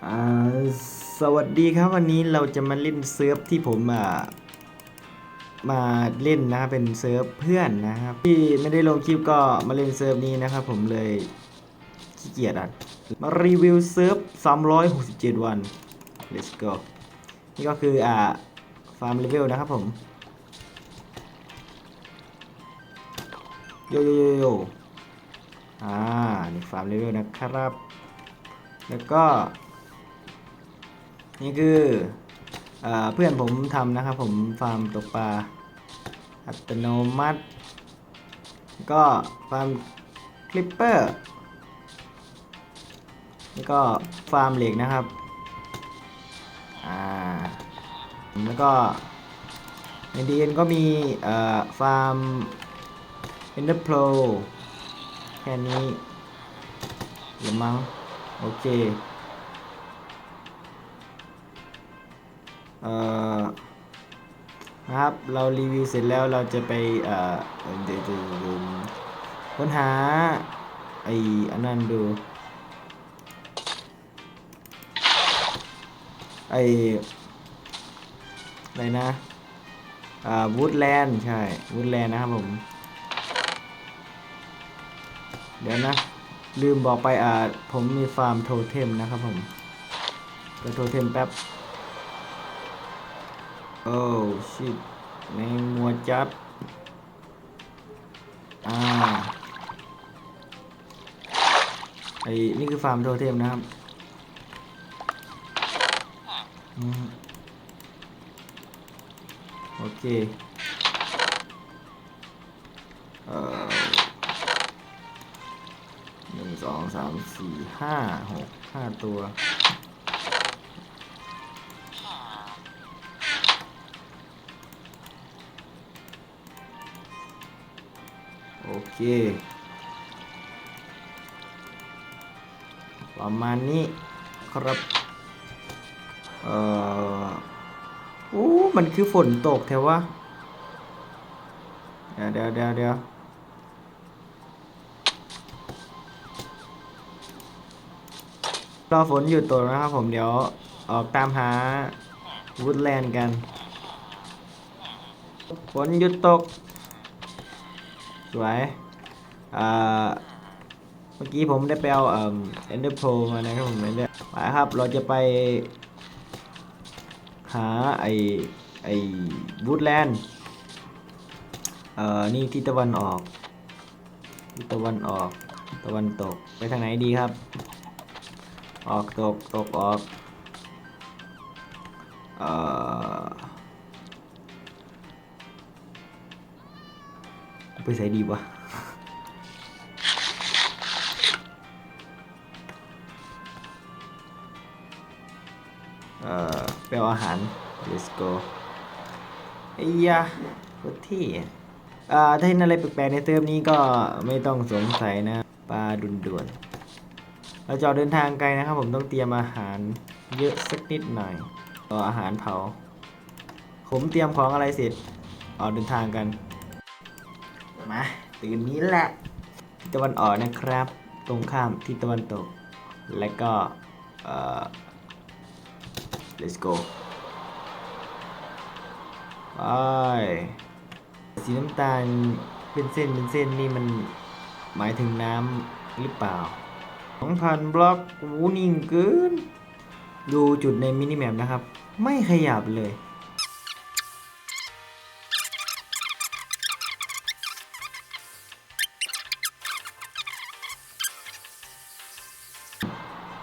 สวัสดีครับวันนี้เราจะมาเล่นเซิร์ฟที่ผมอ่ามาเล่นนะเป็นเซิร์ฟเพื่อนนะครับ ที่ไม่ได้ลงคลิปก็มาเล่นเซิร์ฟนี้นะครับผมเลยขี้เกียจอะมารีวิวเซิร์ฟ 367 วัน let's go นี่ก็คืออ่าฟาร์มเลเวลนะครับผมโยโยโยโยอ่านี่ฟาร์มเลเวลนะครับ แล้วก็ นี่คืออเพื่อนผมทำนะครับผมฟาร์มตกปลาอัตโนมัติ ก็ฟาร์มคลิปเปอร์แล้วก็ฟาร์มเหล็กนะครับอ่าแล้วก็ในดีเอ็นก็มีเอ่อฟาร์มเอนเดอร์โปรแค่นี้หรือมั้งโอเค เอ่อครับเรารีวิวเสร็จแล้วเราจะไปเอ่อเดี๋ยวจะค้นหาไอ้อันนั้นดูไอ้อะไรนะอ่าวูดแลนด์ใช่วูดแลนด์นะครับผม เดี๋ยวนะ ลืมบอกไปอ่าผมมีฟาร์มโทเทมนะครับผมไปโทเทมแป๊บ โอ้ชิตแมงมัวจัดอ่า ไอ้นี่คือฟาร์มโทเทมนะครับอโอเค เอ่อหนึ่งสองสามสี่ห้าหกห้าตัว เคประมาณนี้ครับ เอ่อโอ้มันคือฝนตกแถววะเดี๋ยวเดี๋ยวเดี๋ยวเดี๋ยวรอฝนหยุดตกนะครับผมเดี๋ยวออกตามหาวูดแลนด์กัน ฝนหยุดตก สวย อ่าเมื่อกี้ผมได้ไปเอาเอ่อ Ender Pearl มานะครับผมไม่ได้ไปครับเราจะไป หาไอไอวูดแลนด์เอ่อนี่ทิศตะวันออกทิศตะวันออก ตะวันตกไปทางไหนดีครับ ออกตกตกออกเอ่อไปใส่ดีวะ เอ่อไปเอาอาหาร let's go ไอ้ยะโคตรที่อ่าถ้าเห็นอะไรแปลกๆในเติมนี้ก็ไม่ต้องสงสัยนะปลาดุนด่วนเราจะออกเดินทางไกลนะครับ ผมต้องเตรียมอาหารเยอะสักนิดหน่อยก็อาหารเผา ผมเตรียมของอะไรเสร็จออกเดินทางกัน มาตื่นนี้แหละทิศตะวันออกนะครับ ตรงข้ามทิศตะวันตก และก็เอ่อ let's go ไปสีน้ำตาลเป็นเส้นเป็นเส้นนี่มันหมายถึงน้ำหรือเปล่า 2,000 บล็อกโอ้นิ่งเกิน ดูจุดในมินิแมปนะครับ ไม่ขยับเลย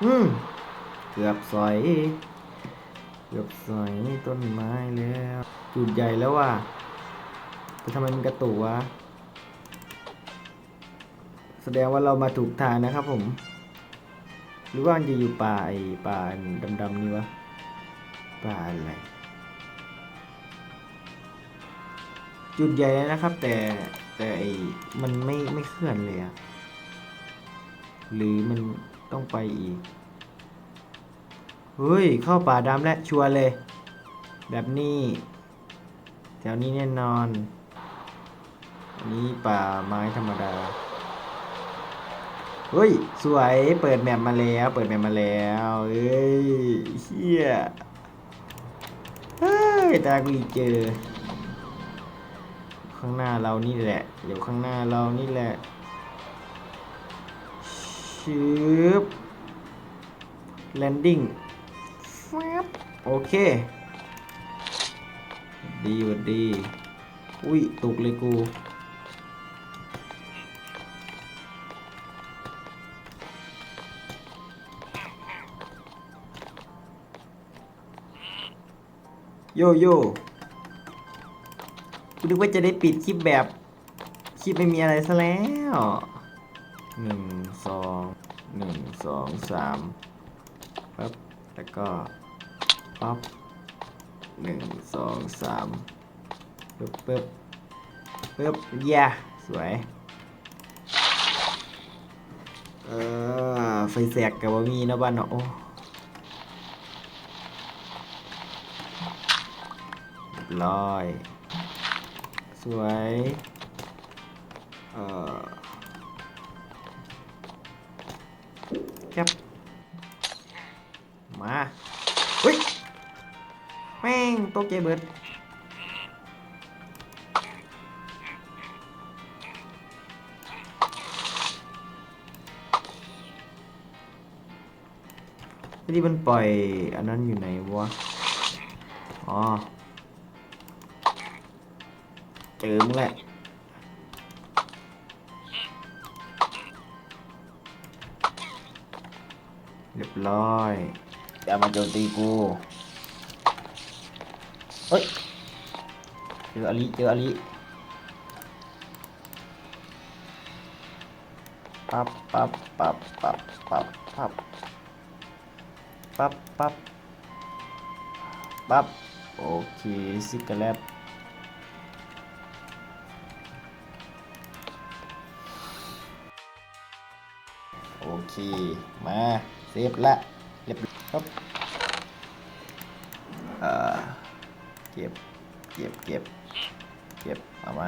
อืม เกือบสอย เกือบสอยต้นไม้แล้ว จุดใหญ่แล้วว่ะแต่ทำไมมันกระตุกวะ แสดงว่าเรามาถูกทางนะครับผม หรือว่ามันจะอยู่ป่าไอ้ป่าดำๆนี่วะ ป่าอะไร จุดใหญ่แล้วนะครับ แต่แต่ไอ้มันไม่ไม่เคลื่อนเลยอะหรือมันต้องไปอีก เฮ้ย เข้าป่าดำและชัวร์เลย แบบนี้ แถวนี้แน่นอน อันนี้ป่าไม้ธรรมดา เฮ้ย สวย เปิดแมปมาแล้ว เปิดแมปมาแล้วเอ้ยเฮียเฮ้ย ตากูอีกเจอ ข้างหน้าเรานี่แหละ เดี๋ยวข้างหน้าเรานี่แหละชืบแลนดิ้ง โอเคดีวัดดี อุ้ยตกเลยกู โยโย่กูนึกว่าจะได้ปิดคลิปแบบ คลิปไม่มีอะไรซะแล้วหนึ่งสองหนึ่งสองสามปั๊บแล้วก็ ปั๊บหนึ่งสองสามปึ๊บปึ๊บปึ๊บเย่สวย เออ ไฟแสกกับว่ามีนะบ้านเนาะโอ้เรียบร้อย สวย เออแคบ งตกใจเบิดที่มันปล่อย อันนั้นอยู่ไหนวะ อ๋อ เจอมึงแหละเรียบร้อยอย่ามาโจมตีกู เฮ้ยเจออลิเจออลิปั๊บปั๊บปั๊บปั๊บปั๊บปั๊บปั๊บปั๊บปั๊บโอเคซิกแลบโอเค มาเซฟละเรียบร้อยครับเอ่อ ก็บ เก็บ เก็บ เก็บ เอามา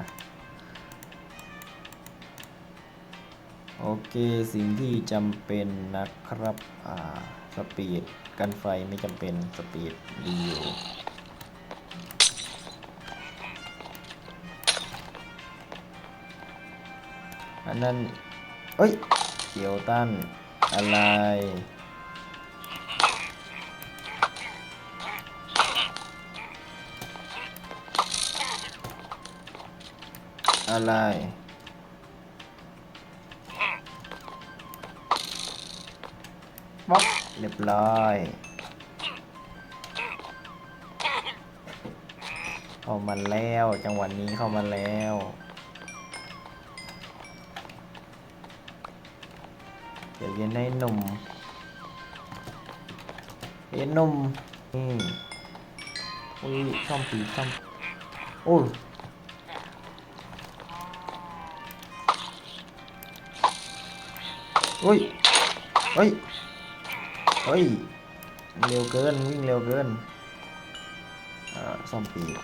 โอเค สิ่งที่จำเป็นนะครับ อ่า สปีด กันไฟไม่จำเป็น สปีดดีอยู่อันนั้นเอ้ย เกี่ยวตั้นอะไร อะไร บ๊อกเรียบร้อยเข้ามาแล้วจังหวะนี้เข้ามาแล้วเดี๋ยวเย็นให้หนุ่มเย็นหนุ่มอืมอุ้ยซ่อมปีซ่อมโอ้ ยโอ้ย เฮ้ย เฮ้ย เร็วเกิน วิ่งเร็วเกินอ่อซ่อมปีก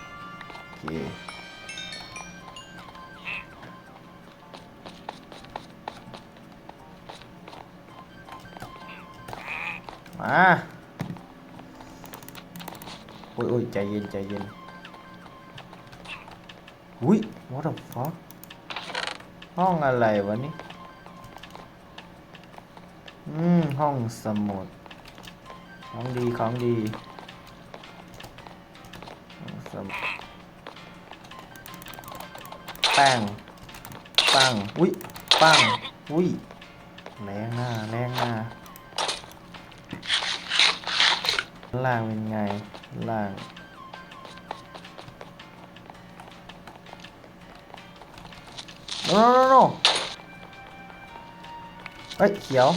โอเคมาโอ้ยโอ้ยใจเย็น ใจเย็นอุ้ย what the fuck ห้องอะไรวะนี่ อืม ห้องสมุด ของดีของดีห้องสมุดแป้งปังอุ้ยปังอุ้ยแรงหน้าแรงหน้าล่างเป็นไง ล่างโนโนโนเฮ้ย เขียว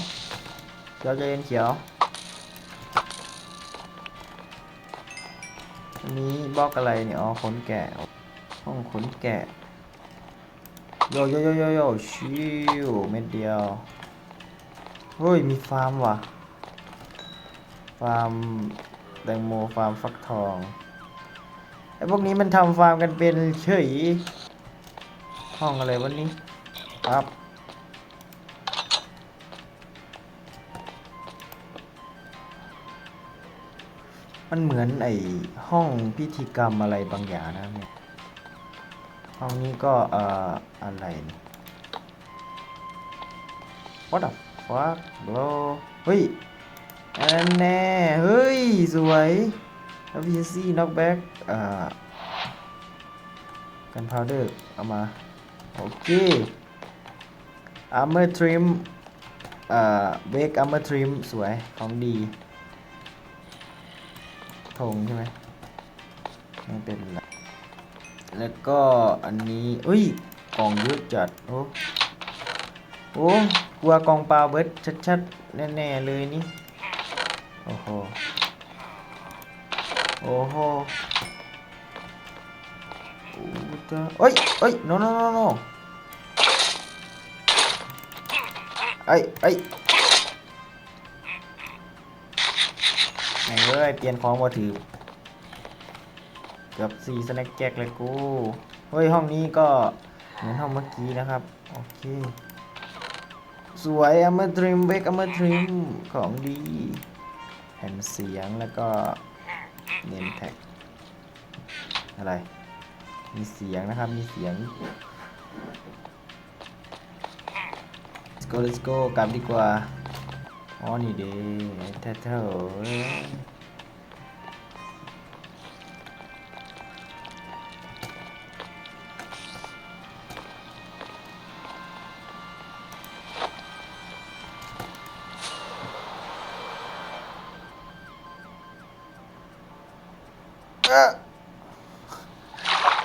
เขียวใจเย็นเขียว อันนี้บล็อกอะไรเนี่ย อ๋อขนแกะ ห้องขนแกะ โยโยโยโยโยชิวเม็ดเดียว เฮ้ย มีฟาร์มว่ะ ฟาร์มแตงโมฟาร์มฟักทองไอ้พวกนี้มันทำฟาร์มกันเป็นเฉย ห้องอะไรวันนี้ครับ มันเหมือนไอห้องพิธีกรรมอะไรบางอย่างนะครับเนี่ยห้องนี้ก็เอ่ออะไรนี่ What the fuck bro เฮ้ยอันแน่เฮ้ย สวย efficiency knockback อ่า gunpowder เอามา โอเค armor trim อ่า break armor trim สวย ของดี ธงใช่ไหมไม่เป็นไรแล้วก็อันนี้เอ้ยกล่องเยอะจัด โอ้โอ้กลัวกองปลาเบิร์ดชัดๆ แน่ ๆ เลยนี่ โอ้โห โอ้โหโอเอ้ยเอ้ย no no no no เอ้ยเอ้ ไหนเอ้ย เปลี่ยนของมาถือ เกือบสี่สแน็คแจ็คเลยกู เฮ้ย ห้องนี้ก็เหมือนห้องเมื่อกี้นะครับ โอเค สวยอ m ม r ทริมเบกอ m ม r ทริมของดี แผ่นเสียงแล้วก็เนมแท็กอะไร มีเสียงนะครับ มีเสียง let's go let's go กลับดีกว่า อ๋อนี่เด้แท้ๆเอ้ย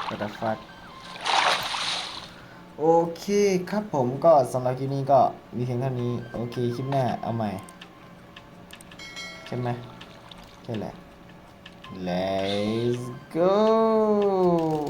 What the fuck โอเคครับผมก็สำหรับคลิปนี้ก็มีเพียงเท่านี้ โอเคคลิปหน้าเอาใหม่ ใช่ไหมใช่แหละ let's go